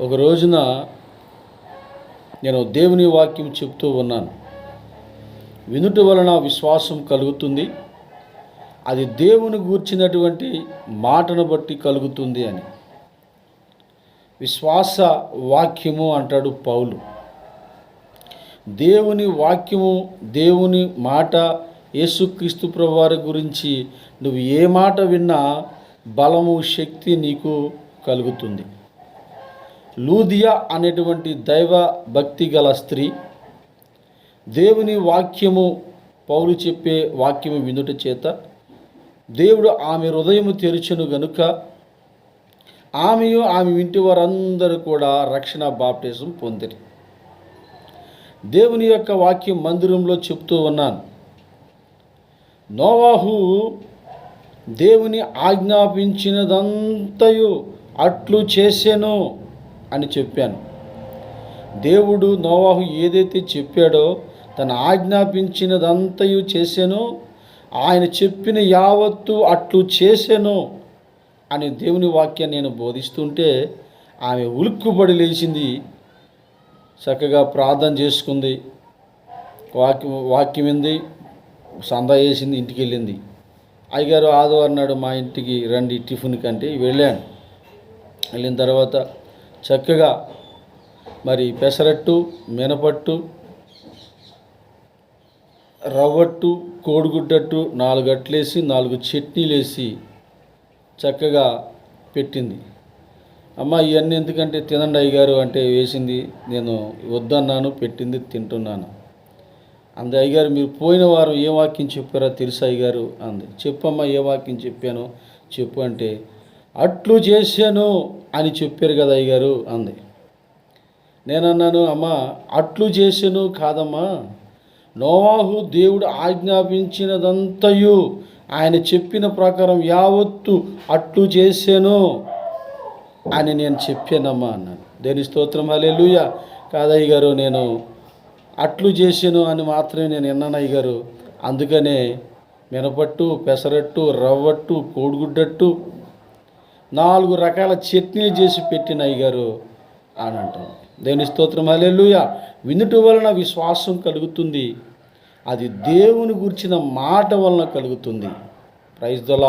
ఒక రోజున నేను దేవుని వాక్యం చెప్తూ ఉన్నాను. వినుట వలన విశ్వాసం కలుగుతుంది. అది దేవుని గూర్చినటువంటి మాటను బట్టి కలుగుతుంది అని. విశ్వాస వాక్యము అంటాడు పౌలు. దేవుని వాక్యము దేవుని మాట యేసుక్రీస్తు ప్రభువారి గురించి నువ్వు ఏ మాట విన్నా బలము శక్తి నీకు కలుగుతుంది. లూదియా అనేటువంటి దైవ భక్తి గల స్త్రీ దేవుని వాక్యము పౌలు చెప్పే వాక్యము వినుట చేత దేవుడు ఆమె హృదయము తెరిచెను గనుక ఆమెయు ఆమె ఇంటి వారందరూ కూడా రక్షణ బాప్టిజం పొందిరి. దేవుని యొక్క వాక్యం మందిరంలో చెప్తూ ఉన్నాను. నోవాహు దేవుని ఆజ్ఞాపించినదంతయు అట్లు చేసెను. అని చెప్పాను. దేవుడు నోవాహు ఏదైతే చెప్పాడో తను ఆజ్ఞాపించినదంతయు చేశానో ఆయన చెప్పిన యావత్తు అట్లు చేసెను అని దేవుని వాక్యాన్ని నేను బోధిస్తుంటే ఆమె ఉలుక్కుబడి లేచింది. చక్కగా ప్రార్థన చేసుకుంది. వాక్యం వాక్యం ఏంది సందా వేసింది ఇంటికి వెళ్ళింది అయ్యగారు ఆదివారం నాడు మా ఇంటికి రండి టిఫిన్ కంటే వెళ్ళాను. వెళ్ళిన తర్వాత చక్కగా మరి పెసరట్టు మినపట్టు రవ్వట్టు కోడిగుడ్డట్టు నాలుగు అట్లేసి నాలుగు చట్నీలేసి చక్కగా పెట్టింది. అమ్మ ఇవన్నీ ఎందుకంటే తినండి అయ్యగారు అంటే వేసింది. నేను వద్దన్నాను పెట్టింది తింటున్నాను. అంది అయ్యగారు మీరు పోయిన వారం ఏ వాక్యం చెప్పారో తెలుసు అయ్యగారు? అంది. చెప్పమ్మా ఏ వాక్యం చెప్పాను చెప్పు అంటే అట్లు చేశాను అని చెప్పారు కదా అయ్యగారు అంది. నేనన్నాను అమ్మ అట్లు చేశాను కాదమ్మా. నోవాహు దేవుడు ఆజ్ఞాపించినదంతయు ఆయన చెప్పిన ప్రకారం యావత్తు అట్లు చేశాను అని నేను చెప్పానమ్మా అన్నాను. దేని స్తోత్రం? అలెలుయ కాదయ్య గారు నేను అట్లు చేసాను అని మాత్రమే నేను విన్నాను గారు అందుకనే మినపట్టు పెసరట్టు రవ్వట్టు కోడిగుడ్డట్టు నాలుగు రకాల చట్నీలు చేసి పెట్టిన అయ్యగారు అని అంటాం దేని స్తోత్రం అలెలుయ వినుట వలన విశ్వాసం కలుగుతుంది. అది దేవుని గురించిన మాట వలన కలుగుతుంది. ప్రైజ్ దొలా